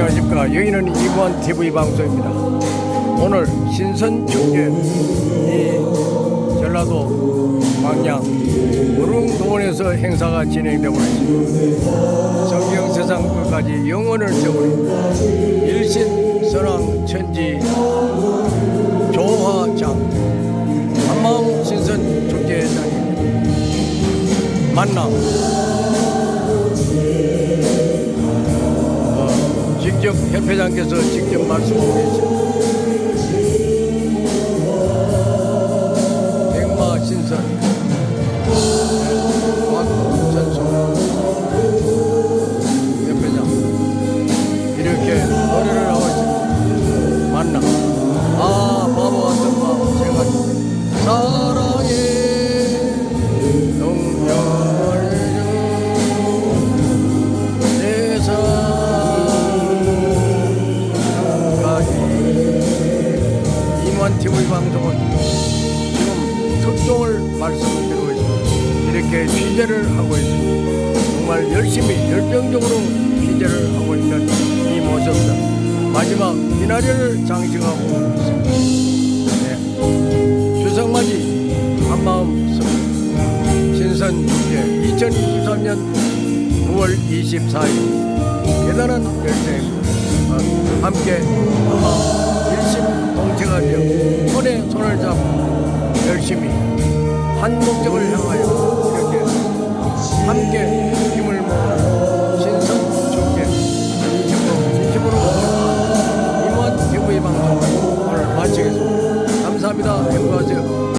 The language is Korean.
안녕하십니까. 여기는 이구한 TV 방송입니다. 오늘 신선 축제 이 전라도 광양 무릉동원에서 행사가 진행되고 있습니다. 성경 세상 끝까지 영혼을 세우는 일신 선왕 천지 조화장 한마음 신선 축제장입니다. 만남 직접 협회장께서 직접 말씀하고 계십니다. 백마 신선 박전수 특종을 말씀드리고 있습니다. 이렇게 취재를 하고 있습니다. 정말 열심히 열정적으로 취재를 하고 있는 이 모습들 마지막 이날을 장식하고 있습니다. 네. 주성맞이 한마음 성 신선 축제 2023년 9월 24일 대단한 열정입니다. 어, 함께 한마음 한 목적을 향하여 이렇게 함께 힘을 모아 신성 좋게 유튜브 힘으로 이만 유부의 방송을 오늘 마치겠습니다. 감사합니다. 행복하세요.